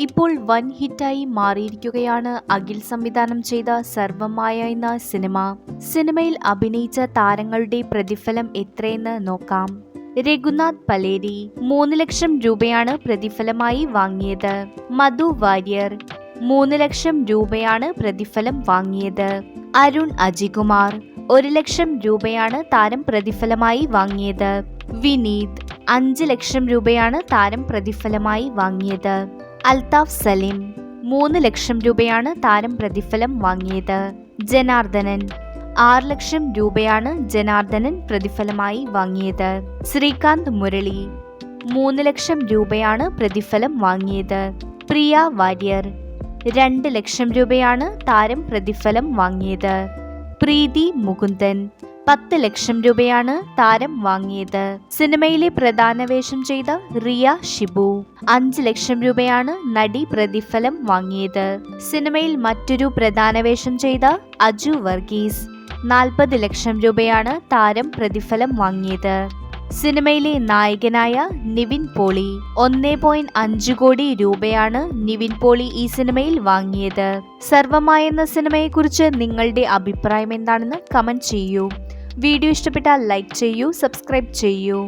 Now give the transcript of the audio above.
ഇപ്പോൾ വൻ ഹിറ്റായി മാറിയിരിക്കുകയാണ് അഖിൽ സംവിധാനം ചെയ്ത സർവമായ എന്ന സിനിമ. സിനിമയിൽ അഭിനയിച്ച താരങ്ങളുടെ പ്രതിഫലം എത്രയെന്ന് നോക്കാം. രഘുനാഥ് പലേരി മൂന്ന് ലക്ഷം രൂപയാണ് പ്രതിഫലമായി വാങ്ങിയത്. മധു വാര്യർ മൂന്ന് ലക്ഷം രൂപയാണ് പ്രതിഫലം വാങ്ങിയത്. അരുൺ അജികുമാർ ഒരു ലക്ഷം രൂപയാണ് താരം പ്രതിഫലമായി വാങ്ങിയത്. വിനീത് അഞ്ച് ലക്ഷം രൂപയാണ് താരം പ്രതിഫലമായി വാങ്ങിയത്. അൽതാഫ് സലീം. മൂന്ന് ലക്ഷം രൂപയാണ് താരം പ്രതിഫലം വാങ്ങിയത്. ജനാർദ്ദനൻ. ആറ് ലക്ഷം രൂപയാണ് ജനാർദ്ദനൻ പ്രതിഫലമായി വാങ്ങിയത്. ശ്രീകാന്ത് മുരളി. മൂന്ന് ലക്ഷം രൂപയാണ് പ്രതിഫലം വാങ്ങിയത്. പ്രിയ വാര്യർ. രണ്ട് ലക്ഷം രൂപയാണ് താരം പ്രതിഫലം വാങ്ങിയത്. പ്രീതി മുകുന്ദൻ. പത്ത് ലക്ഷം രൂപയാണ് താരം വാങ്ങിയത്. സിനിമയിലെ പ്രധാന വേഷം ചെയ്ത റിയ ഷിബു. അഞ്ച് ലക്ഷം രൂപയാണ് നടി പ്രതിഫലം വാങ്ങിയത്. സിനിമയിൽ മറ്റൊരു പ്രധാന വേഷം ചെയ്ത അജു വർഗീസ്. നാൽപ്പത് ലക്ഷം രൂപയാണ് താരം പ്രതിഫലം വാങ്ങിയത്. സിനിമയിലെ നായകനായ നിവിൻ പോളി. ഒന്നേ പോയിന്റ് അഞ്ചു കോടി രൂപയാണ് നിവിൻ പോളി ഈ സിനിമയിൽ വാങ്ങിയത്. സർവമായ എന്ന സിനിമയെക്കുറിച്ച് നിങ്ങളുടെ അഭിപ്രായം എന്താണെന്ന് കമന്റ് ചെയ്യൂ. വീഡിയോ ഇഷ്ടപ്പെട്ടാൽ ലൈക്ക് ചെയ്യൂ സബ്സ്ക്രൈബ് ചെയ്യൂ.